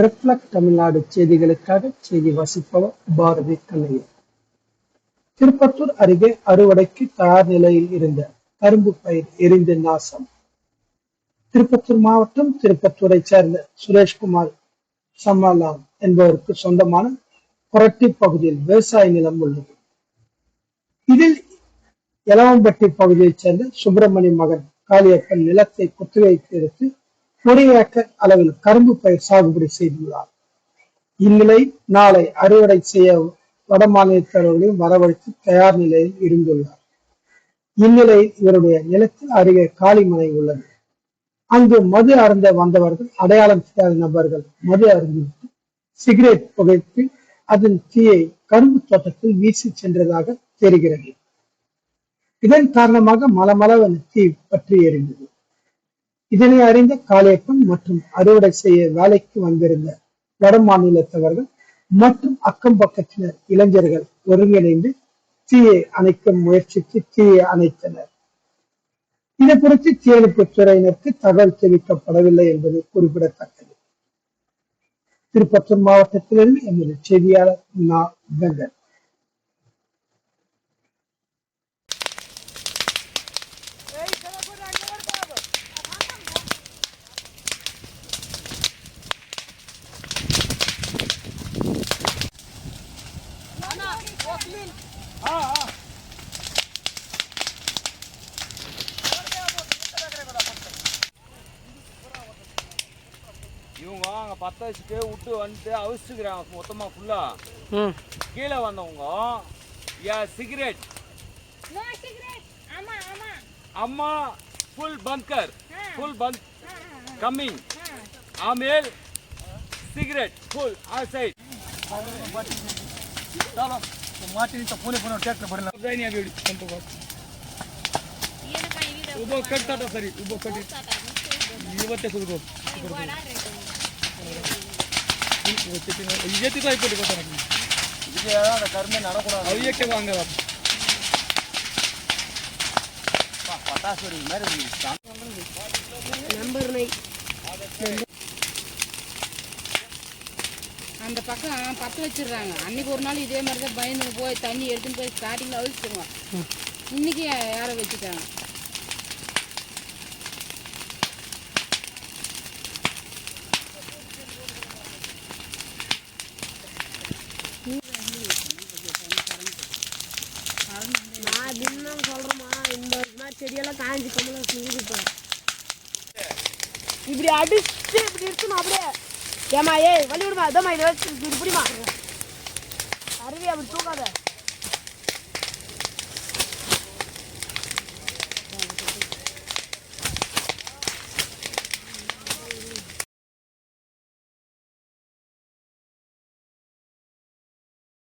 Reflect Tamil Nadu செய்திகளுக்காக செய்தி வாசிப்பவர் பாரதி கண்ணையன். திருப்பத்தூர் அருகே அறுவடைக்கு தயார் நிலையில் இருந்த கரும்பு பயிர் எரிந்து நாசம். திருப்பத்தூர் மாவட்டம் திருப்பத்தூரை சேர்ந்த சுரேஷ்குமார் சம்மாலாம் என்பவருக்கு சொந்தமான புரட்டி பகுதியில் விவசாய நிலம் உள்ளது. இதில் எலவம்பட்டி பகுதியைச் சேர்ந்த சுப்பிரமணிய மகன் காளியப்பன் நிலத்தை குத்தகைக்கு எடுத்து ஒரு ஏக்கர் அளவில் கரும்பு பயிர் சாகுபடி செய்துள்ளார். இந்நிலை நாளை அறுவடை செய்ய வட மாநிலத்தவர்களையும் வரவழைத்து தயார் நிலையில் இருந்துள்ளார். இந்நிலையில் இவருடைய நிலத்தில் அருகே காளிமனை உள்ளது. அங்கு மது அருந்த வந்தவர்கள் அடையாளம் தெரியாத நபர்கள் மது அருந்திவிட்டு சிகரெட் புகைத்து அதன் தீயை கரும்பு தோட்டத்தில் வீசி சென்றதாக தெரிகிறது. இதன் காரணமாக மலமளவன் தீ பற்றி எறிந்தது இதனை அறிந்த காளியப்பன் மற்றும் அறுவடை செய்ய வேலைக்கு வந்திருந்த வட மாநிலத்தவர்கள் மற்றும் அக்கம் பக்கத்தினர் இளைஞர்கள் ஒருங்கிணைந்து தீயை அணைக்க முயற்சித்து தீயை அணைத்தனர். இது குறித்து தீயணைப்பு துறையினருக்கு தகவல் தெரிவிக்கப்படவில்லை என்பது குறிப்பிடத்தக்கது. திருப்பத்தூர் மாவட்டத்திலிருந்து எமது செய்தியாளர் நா. வெங்கட் இவங்க அங்கே பற்ற வச்சுட்டு விட்டு வந்துட்டு அவிச்சுக்கிறாங்க மொத்தமாக ஃபுல்லாக கீழே வந்தவங்க யா சிகரெட். அம்மா full bunker full bunk coming ஆமேல் cigarette full ஆ. சைட் மாட்டி માટી તો પૂરે પૂરો ટ્રેક્ટર ભરેલા જાય உபோ આવી સંતો ઉભો કટ તાટા સરી ઉભો કટ விஜயத்துக்கு லைஃப் போட்டு கொடுத்தாங்க அந்த கருமை நடக்கூடாது அவியக்கே வாங்க பட்டாசு மாதிரி நம்பர் அந்த பக்கம் பத்து வச்சிருக்காங்க அன்னைக்கு ஒரு நாள் இதே மாதிரி தான் பயந்து போய் தண்ணி எடுத்துன்னு போய் ஸ்டார்டிங்ல அவிச்சிருவோம் இன்னைக்கு யாரை வச்சுட்டாங்க? நான் தினம் இந்த மாதிரி செடியெல்லாம் காஞ்சி கம்மலாம் சுங்குது இப்படி அடிச்சு இப்படி இருக்கணும் அப்படியே. ஏமா ஏய் வழி விடுமா அதம்மா இதை வச்சு இப்படிமா அருவி அப்படி தூக்காத.